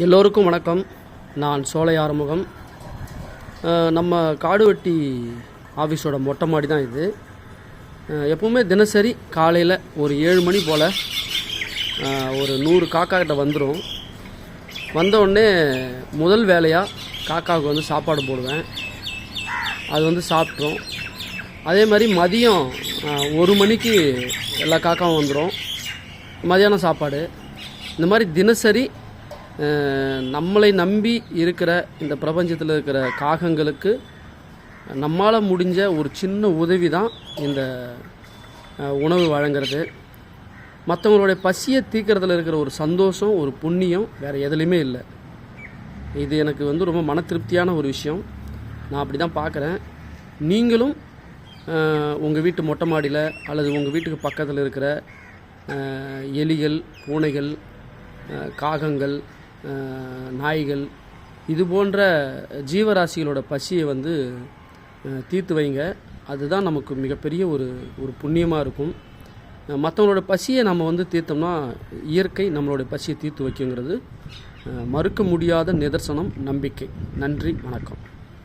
எல்லோருக்கும் வணக்கம். நான் சோலை ஆறுமுகம். நம்ம காடுவெட்டி ஆஃபீஸோட மொட்டை மாடி தான் இது. எப்பவுமே தினசரி காலையில் ஒரு ஏழு மணி போல் ஒரு நூறு காக்கா கிட்ட வந்துடும் வந்த உடனே முதல் வேலையாக காக்காவுக்கு வந்து சாப்பாடு போடுவேன். அது வந்து சாப்பிட்ரும் அதே மாதிரி மதியம் ஒரு மணிக்கு எல்லா காக்காவும் வந்துடும் மதியானம் சாப்பாடு. இந்த மாதிரி தினசரி நம்மளை நம்பி இருக்கிற இந்த பிரபஞ்சத்தில் இருக்கிற காகங்களுக்கு நம்மால் முடிஞ்ச ஒரு சின்ன உதவி தான் இந்த உணவு வழங்குறது. மற்றவங்களுடைய பசியை தீக்கிறதுல இருக்கிற ஒரு சந்தோஷம் ஒரு புண்ணியம் வேறு எதுலேயுமே இல்லை. இது எனக்கு வந்து ரொம்ப மன திருப்தியான ஒரு விஷயம். நான் அப்படி தான் பார்க்குறேன் நீங்களும் உங்கள் வீட்டு மொட்டை மாடியில் அல்லது உங்கள் வீட்டுக்கு பக்கத்தில் இருக்கிற எலிகள் பூனைகள் காகங்கள் நாய்கள் இது போன்ற ஜீவராசிகளோட பசியை வந்து தீர்த்து வைங்க. அதுதான் நமக்கு மிகப்பெரிய ஒரு ஒரு புண்ணியமாக இருக்கும். மற்றவங்களோட பசியை நம்ம வந்து தீர்த்தோம்னா இயற்கை நம்மளுடைய பசியை தீர்த்து வைக்குங்கிறது மறுக்க முடியாத நிதர்சனம் நம்பிக்கை. நன்றி வணக்கம்.